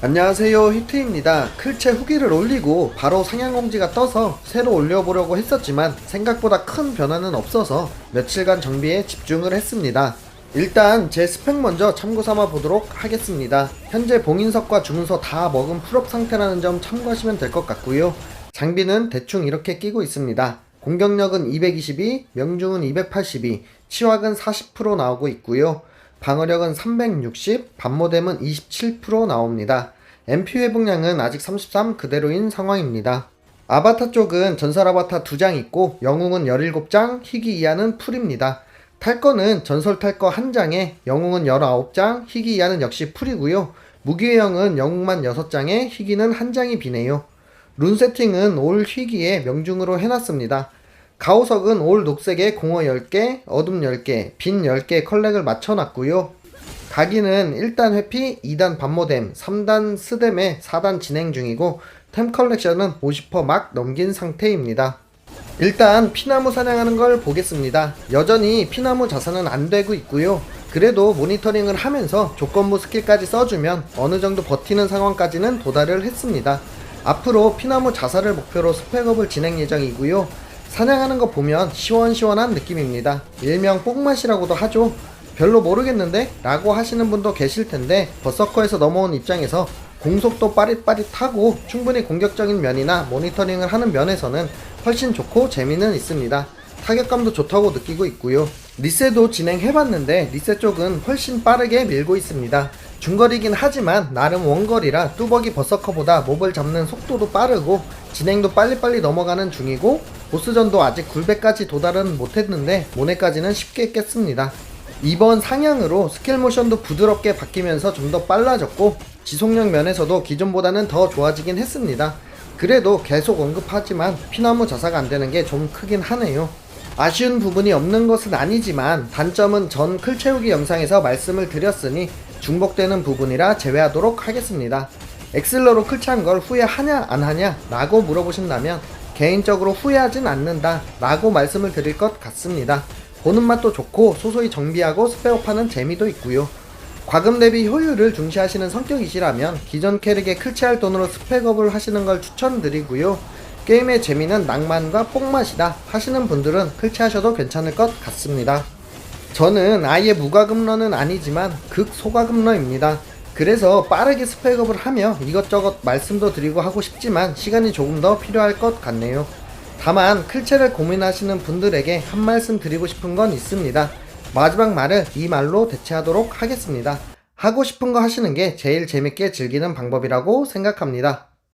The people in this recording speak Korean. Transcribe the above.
안녕하세요 히트입니다. 클체 후기를 올리고 바로 상향 공지가 떠서 새로 올려보려고 했었지만 생각보다 큰 변화는 없어서 며칠간 정비에 집중을 했습니다. 일단 제 스펙 먼저 참고 삼아 보도록 하겠습니다. 현재 봉인석과 주문서 다 먹은 풀업 상태라는 점 참고하시면 될 것 같고요. 장비는 대충 이렇게 끼고 있습니다. 공격력은 222, 명중은 282, 치확은 40% 나오고 있고요 방어력은 360, 반모뎀은 27% 나옵니다. MP 회복량은 아직 33 그대로인 상황입니다. 아바타 쪽은 전설 아바타 2장 있고 영웅은 17장, 희귀 이하는 풀입니다. 탈거는 전설 탈거 1장에 영웅은 19장, 희귀 이하는 역시 풀이고요. 무기회형은 영웅만 6장에 희귀는 1장이 비네요. 룬 세팅은 올 희귀에 명중으로 해놨습니다. 가오석은 올 녹색에 공허 10개, 어둠 10개, 빈 10개 컬렉을 맞춰놨고요. 가기는 1단 회피, 2단 반모뎀, 3단 스뎀에 4단 진행 중이고 템 컬렉션은 50%막 넘긴 상태입니다. 일단 피나무 사냥하는 걸 보겠습니다. 여전히 피나무 자산은 안 되고 있고요. 그래도 모니터링을 하면서 조건부 스킬까지 써주면 어느 정도 버티는 상황까지는 도달을 했습니다. 앞으로 피나무 자살을 목표로 스펙업을 진행 예정이고요. 사냥하는 거 보면 시원시원한 느낌입니다. 일명 뽕맛이라고도 하죠. 별로 모르겠는데? 라고 하시는 분도 계실 텐데 버서커에서 넘어온 입장에서 공속도 빠릿빠릿하고 충분히 공격적인 면이나 모니터링을 하는 면에서는 훨씬 좋고 재미는 있습니다. 타격감도 좋다고 느끼고 있고요. 리세도 진행해봤는데 리세 쪽은 훨씬 빠르게 밀고 있습니다. 중거리긴 하지만 나름 원거리라 뚜벅이 버서커보다 몹을 잡는 속도도 빠르고 진행도 빨리빨리 넘어가는 중이고 보스전도 아직 굴배까지 도달은 못했는데 모네까지는 쉽게 깼습니다. 이번 상향으로 스킬 모션도 부드럽게 바뀌면서 좀 더 빨라졌고 지속력 면에서도 기존보다는 더 좋아지긴 했습니다. 그래도 계속 언급하지만 피나무 자사가 안 되는 게 좀 크긴 하네요. 아쉬운 부분이 없는 것은 아니지만 단점은 전 클 채우기 영상에서 말씀을 드렸으니 중복되는 부분이라 제외하도록 하겠습니다. 엑슬러로 클차한 걸 후회하냐 안 하냐 라고 물어보신다면 개인적으로 후회하진 않는다 라고 말씀을 드릴 것 같습니다. 보는 맛도 좋고 소소히 정비하고 스페어 파는 재미도 있고요. 과금 대비 효율을 중시하시는 성격이시라면 기존 캐릭에 클치할 돈으로 스펙업을 하시는 걸 추천드리고요. 게임의 재미는 낭만과 뽕맛이다 하시는 분들은 클치하셔도 괜찮을 것 같습니다. 저는 아예 무과금러는 아니지만 극 소과금러입니다. 그래서 빠르게 스펙업을 하며 이것저것 말씀도 드리고 하고 싶지만 시간이 조금 더 필요할 것 같네요. 다만 클체를 고민하시는 분들에게 한 말씀 드리고 싶은 건 있습니다. 마지막 말을 이 말로 대체하도록 하겠습니다. 하고 싶은 거 하시는 게 제일 재밌게 즐기는 방법이라고 생각합니다.